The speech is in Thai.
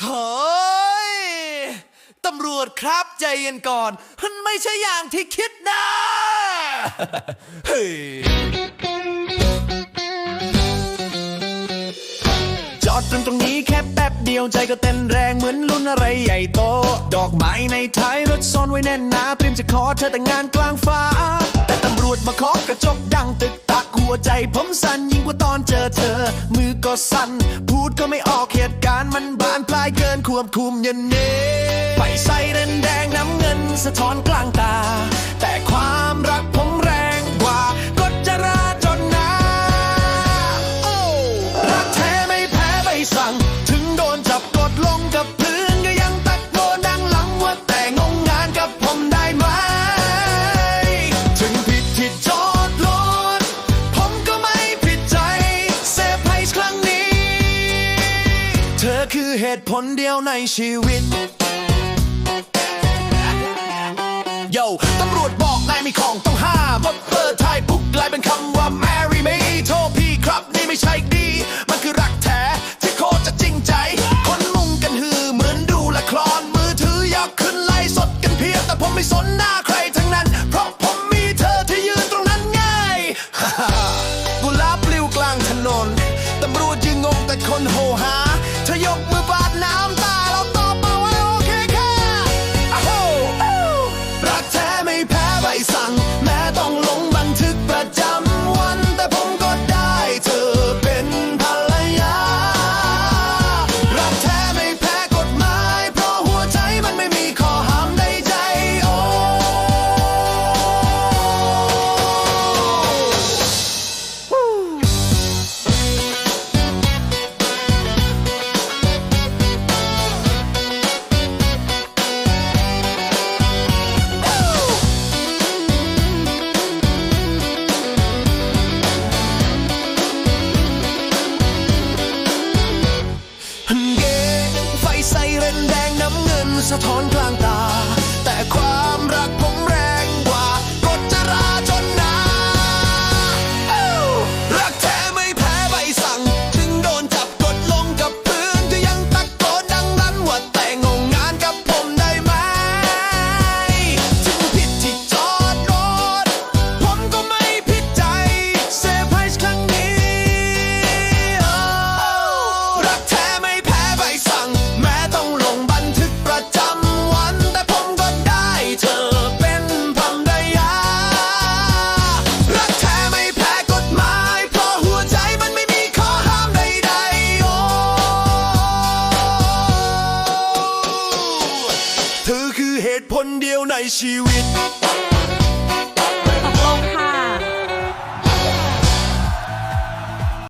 โถยตำรวจครับใจเย็นก่อนมันไม่ใช่อย่างที่คิดนะ เฮ้ยจอดตรงตรงนี้แค่แป๊บเดียวใจก็เต้นแรงเหมือนลุ้นอะไรใหญ่โต ดอกไม้ในท้ายรถซ่อนไว้แน่นหนาเตรียมจะขอเธอแต่งงานกลางฟ้า แต่ตำรวจมาเคาะกระจกดังตึกานปลายเกินควบคุมยันเนไปใส่เรนแดงน้ำเงินสะท้อนกลางตา เหตุผลเดียวในชีวิตโยตำรวจบอกนายมีของต้องห้ามพอเปิดไทยปุ๊บกลายเป็นคำว่า marry me โทษพี่ครับนี่ไม่ใช่ดี มันคือรักแท้ที่โคตรจะจริงใจ คนมุงกันฮือเหมือนดูละครมือถือยกขึ้นไล่สดกันเพียบแต่ผมไม่สนหน้าใคร สะท้อนก คนเดียวในชีวิต